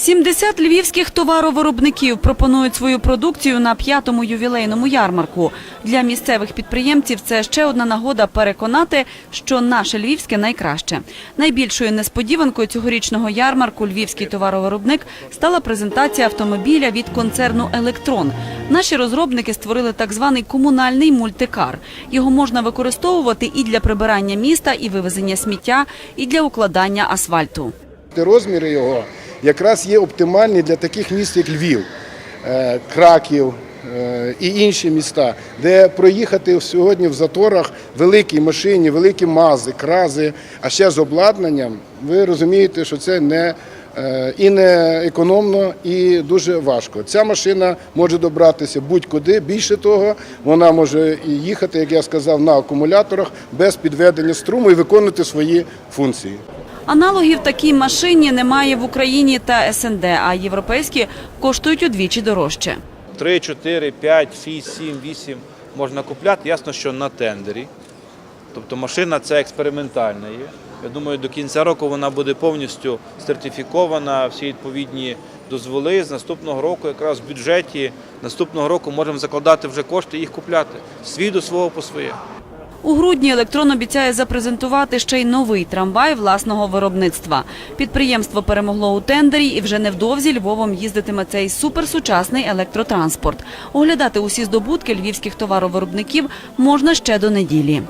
70 львівських товаровиробників пропонують свою продукцію на п'ятому ювілейному ярмарку. Для місцевих підприємців це ще одна нагода переконати, що наше львівське найкраще. Найбільшою несподіванкою цьогорічного ярмарку львівський товаровиробник стала презентація автомобіля від концерну Електрон. Наші розробники створили так званий комунальний мультикар. Його можна використовувати і для прибирання міста, і вивезення сміття, і для укладання асфальту. Розміри його якраз є оптимальні для таких міст, як Львів, е, Краків е, і інші міста, де проїхати сьогодні в заторах великій машині, великі мази, крази, а ще з обладнанням, ви розумієте, що це не е, і не економно, і дуже важко. Ця машина може добратися будь-куди. Більше того, вона може їхати, як я сказав, на акумуляторах без підведення струму і виконувати свої функції. Аналогів такій машині немає в Україні та СНД, а європейські коштують удвічі дорожче. 3, 4, 5, 6, 7, 8 можна купляти. Ясно, що на тендері. Тобто машина це експериментальна є. Я думаю, до кінця року вона буде повністю сертифікована, всі відповідні дозволи. З наступного року, якраз в бюджеті наступного року можемо закладати вже кошти і їх купляти. Свій до свого по своє. У грудні електрон обіцяє запрезентувати ще й новий трамвай власного виробництва. Підприємство перемогло у тендері, і вже невдовзі Львовом їздитиме цей суперсучасний електротранспорт. Оглядати усі здобутки львівських товаровиробників можна ще до неділі.